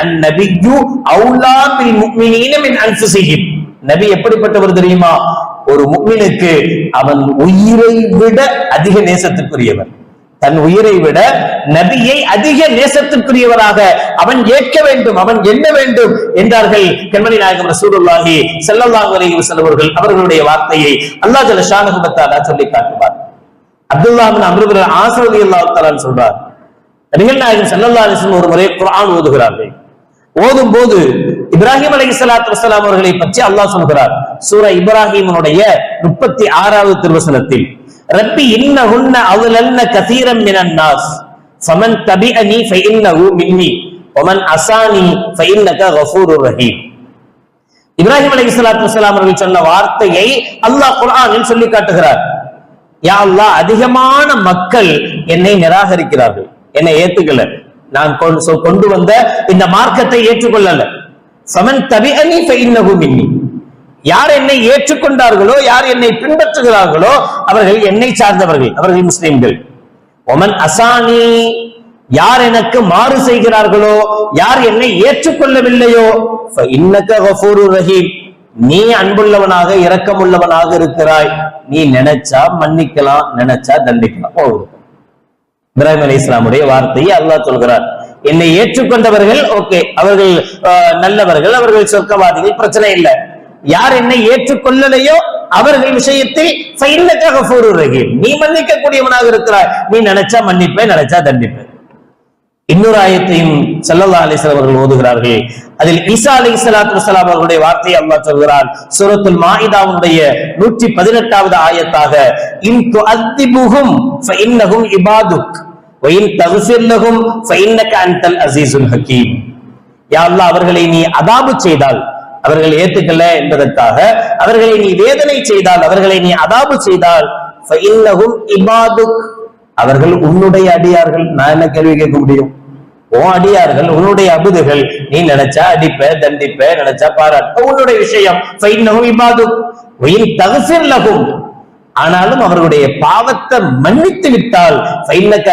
அந்நபியு அவுலா bill முஃமினீன மின் அன்ஃபுஸிஹிம் நபி எப்படிப்பட்டவர் தெரியுமா? ஒரு முக்மினுக்கு அவன் உயிரை விட அதிக நேசத்திற்குரியவர் தன் உயிரை விட நபியை அதிக நேசத்திற்குரியவராக அவன் ஏற்க வேண்டும் அவன் எண்ண வேண்டும் என்றார்கள் கண்மணி நாயகம் ரசூலுல்லாஹி ஸல்லல்லாஹு அலைஹி செல்வர்கள் அவர்களுடைய வார்த்தையை அல்லாஹ் ஜல ஷானஹு சொல்லி காட்டுவார். அப்துல்லாஹின் அமிர்தர் அம்ரு பின் சொல்றார். நபிகள் நாயகம் ஸல்லல்லாஹு ஒரு முறை குரான் ஓதுகிறார்கள். ஓதும் போது இப்ராஹிம் அலி ஸலாத்து வசலாம் அவர்களை பற்றி அல்லாஹ் சொல்கிறார். சூரா இப்ராஹிமனுடைய முப்பத்தி ஆறாவது திருவசனத்தில் ரப்பி உன்ன அவுலன்ன கதீரம் மினன் நாஸ் ஃபமன் தபிஅனி ஃபஇன்னஹு மின்னி வமன் அசானி ஃபஇன்னக கஃபூருர் ரஹீம். இப்ராஹிம் அலி ஸலாத்து வசலாம் அவர்கள் சொன்ன வார்த்தையை அல்லாஹ் குர்ஆனில் சொல்லி காட்டுகிறார். யா அல்லாஹ் அதிகமான மக்கள் என்னை நிராகரிக்கிறார்கள். என்னை ஏத்துக்கல. நான் கொண்டு கொண்டு வந்த இந்த மார்க்கத்தை ஏற்றுக்கொள்ளல. சமன் தபிஅனி அணி மின்னி. யார் என்னை ஏற்றுக்கொண்டார்களோ யார் என்னை பின்பற்றுகிறார்களோ அவர்கள் என்னை சார்ந்தவர்கள் அவர்கள் முஸ்லிம்கள். ஒமன் அசானி யார் எனக்கு மாறு செய்கிறார்களோ யார் என்னை ஏற்றுக்கொள்ளவில்லையோ இன்னக்க ரஹீம். நீ அன்புள்ளவனாக இரக்கமுள்ளவனாக இருக்கிறாய். நீ நினைச்சா மன்னிக்கலாம் நினைச்சா தண்டிக்கலாம். போகும் இப்ராஹிம் அலி இஸ்லாமுடைய வார்த்தையை அல்லாஹ் சொல்கிறார். என்னை ஏற்றுக்கொண்டவர்கள் ஓகே அவர்கள் ஆஹ், நல்லவர்கள் அவர்கள் சொர்க்கவாதிகள் பிரச்சனை இல்லை. யார் என்னை ஏற்றுக்கொள்ளலையோ அவர்கள் விஷயத்தில் நீ மன்னிக்க கூடியவனாக இருக்கிறாய். நீ நினைச்சா மன்னிப்பேன் நினைச்சா தண்டிப்பேன். இன்னொரு ஆயத்தையும் சல்லல்லா அலிஸ்லாம் அவர்கள் ஓதுகிறார்கள். அதில் ஈசா அலைஹிஸ்ஸலாத்து வஸலாம் அவர்களுடைய வார்த்தையை அல்லாஹ் சொல்கிறார் சூரத்துல் மாஇதாவுடைய 118வது ஆயத்தாக இன் துஅத்திபுஹும் ஃபஇன்னஹும் இபாதுக் வயின் இன் தக்ஃபிர் அன்தல் அசீசுல் ஹக்கீம் யா அல்லாஹ் அவர்களை நீ அதாபு செய்தால் அவர்கள் ஏத்துக்கல என்பதற்காக அவர்களை நீ வேதனை செய்தால் அவர்களை நீ அதாபு செய்தால் ஃபஇன்னஹும் இபாதுக். அவர்கள் உன்னுடைய அடியார்கள். நான் என்ன கேள்வி கேட்க முடியும்? உன் அடியார்கள் உன்னுடைய அபுதுகள் நீ நினைச்சா அடிப்ப தண்டிப்ப நினைச்சா பாராட்ட. உன்னுடைய விஷயம் உயிர் தகசில் லகும். ஆனாலும் அவர்களுடைய பாவத்தை மன்னித்து விட்டால் ஃபைன்னக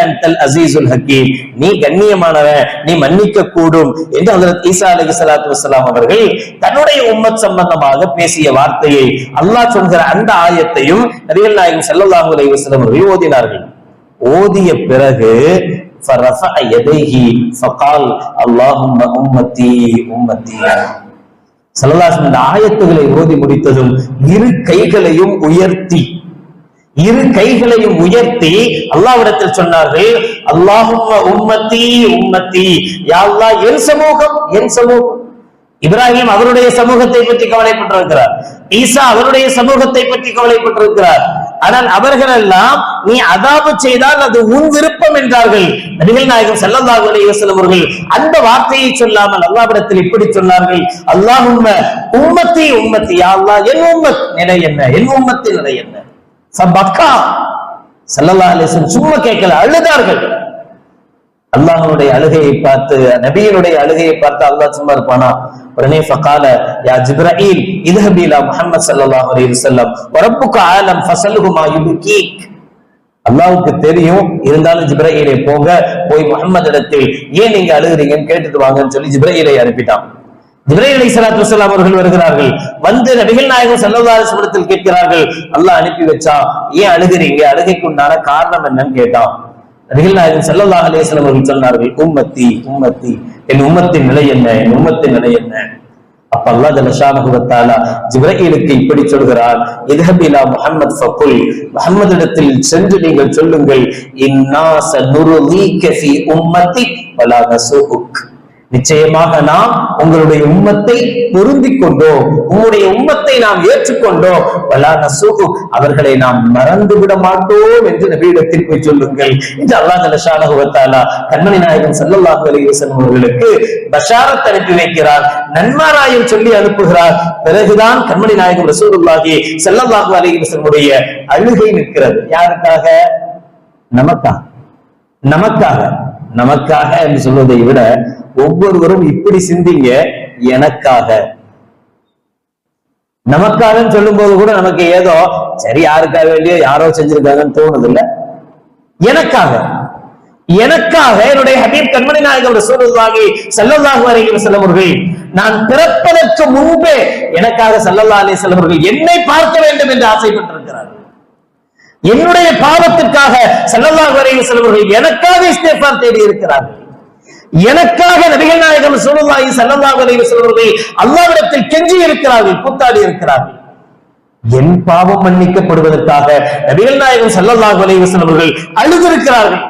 அசீசுல் ஹக்கீம். நீ கண்ணியமானவன் நீ மன்னிக்க கூடும் என்று ஹசரத் ஈசா அலி சலாத்து வஸலாம் அவர்கள் தன்னுடைய உம்மத் சம்பந்தமாக பேசிய வார்த்தையை அல்லாஹ் சொல்கிற அந்த ஆயத்தையும் நபிகள் நாயகம் செல்லல்லாஹு அலைஹி அவர்கள் ஓதினார்கள். ஓதிய பிறகு فرفع يديه فقال اللهم امتي امتي சல்லல்லாஹு இந்த ஆயத்துகளை ஓதி முடித்ததும் இரு கைகளையும் உயர்த்தி இரு கைகளையும் உயர்த்தி அல்லாஹ்விடத்தில் சொன்னார்கள் அல்லாஹும்ம உம்மத்தி உம்மத்தி யா அல்லாஹ் என் சமூகம் என் சமூகம் இப்ராஹிம் அவருடைய சமூகத்தை பற்றி கவலைப்பட்டிருக்கிறார். ஈசா அவருடைய சமூகத்தை பற்றி கவலைப்பட்டிருக்கிறார். ஆனால் அவர்கள் எல்லாம் நீ அதாபு செய்தால் அது உன் விருப்பம் என்றார்கள். நபிகள் நாயகம் ஸல்லல்லாஹு அலைஹி அவர்கள் அந்த வார்த்தையை சொல்லாமல் அல்லாஹ்விடத்தில் இப்படி சொன்னார்கள். அல்லாஹும்ம உம்மத்தி உம்மத்தி அல்லாஹ் என் உம்மத் நிலை என்ன? என் உம்மத்தின் நிலை என்ன? சபக்கா ஸல்லல்லாஹு அலைஹி சும்மா கேட்கல அழுதார்கள். அல்லாஹனுடைய அழுகையை பார்த்து நபியினுடைய அழுகையை பார்த்து அல்லாஹ் சும்மா இருப்பானா? உடனே ஃபகால யா ஜிப்ரஈல் இதுஹபீலா முஹம்மத் அலைஹி வஸல்லம் வரப்புக ஆலம் ஃபஸல்ஹு மா அல்லாவுக்கு தெரியும் இருந்தாலும் ஜிப்ரஹீலை போங்க போய் முஹம்மது இடத்தில் ஏன் நீங்க அழுகுறீங்கன்னு கேட்டுட்டு வாங்கன்னு சொல்லி ஜிப்ரஹீலை அனுப்பிட்டான். ஜிப்ரீல் அலைஹிஸ்ஸலாத்து வசலாம் அவர்கள் வருகிறார்கள். வந்து நபிகள் நாயகம் ஸல்லல்லாஹு அலைஹி கேட்கிறார்கள் அல்லாஹ் அனுப்பி வச்சா ஏன் அழுகுறீங்க? அழுகைக்கு உண்டான காரணம் என்னன்னு கேட்டான். நபிகள் நாயகன் ஸல்லல்லாஹு அலைஹி அவர்கள் சொன்னார்கள் உம்மத்தி உம்மத்தி என் உம்மத்தின் நிலை என்ன என் உம்மத்தின் நிலை என்ன? அப்ப அல்லா ஜல்ல ஜிப்ரஹீலுக்கு இப்படி சொல்கிறார் இத்ஹப் இலா முஹம்மத் ஃபகுல் முஹம்மது இடத்தில் சென்று நீங்கள் சொல்லுங்கள் இன்னாச சனுர்லீக ஃபீ உம்மத்தி வலா நசுஉக். நிச்சயமாக நாம் உங்களுடைய உம்மத்தை பொருந்திக் கொண்டோம் உங்களுடைய உம்மத்தை நாம் ஏற்றுக்கொண்டோம். வலா நசுகு அவர்களை நாம் மறந்து விட மாட்டோம் என்று நபியிடத்தில் போய் சொல்லுங்கள். என்று அல்லாஹ் ஜல்லஷானஹு கண்மணி நாயகன் ஸல்லல்லாஹு அலைஹி அவர்களுக்கு பஷாரத் அனுப்பி வைக்கிறார். நன்மாராயம் சொல்லி அனுப்புகிறார். பிறகுதான் கண்மணி நாயகம் ரசூலுல்லாஹி ஸல்லல்லாஹு அலைஹி அழுகை நிற்கிறது. யாருக்காக? நமக்காக நமக்காக. நமக்காக என்று சொல்வதை விட ஒவ்வொருவரும் இப்படி சிந்திங்க எனக்காக. நமக்காகன்னு சொல்லும் போது கூட நமக்கு ஏதோ சரி யாருக்காக வேண்டியோ யாரோ செஞ்சிருக்காங்கன்னு தோணுது இல்ல எனக்காக. எனக்காக என்னுடைய ஹபீப் கண்மணி நாயகம் ரசூலுல்லாஹி ஸல்லல்லாஹு அலைஹி வஸல்லம் அவர்கள் நான் பிறப்பதற்கு முன்பே எனக்காக ஸல்லல்லாஹு அலைஹி வஸல்லம் அவர்கள் என்னை பார்க்க வேண்டும் என்று ஆசைப்பட்டிருக்கிறார்கள். என்னுடைய பாவத்திற்காக ஸல்லல்லாஹு அலைஹி வஸல்லம் அவர்கள் எனக்காக இஸ்திக்பார் தேடி இருக்கிறார்கள் எனக்காக நபிகள் நாயகம் ரசூலுல்லாஹி ஸல்லல்லாஹு அலைஹி வஸல்லம் அல்லாஹ்விடத்தில் கெஞ்சி இருக்கிறார்கள் கூத்தாடி இருக்கிறார்கள். என் பாவம் மன்னிக்கப்படுவதற்காக நபிகள் நாயகம் ஸல்லல்லாஹு அலைஹி வஸல்லம் அவர்கள் அழுதிருக்கிறார்கள்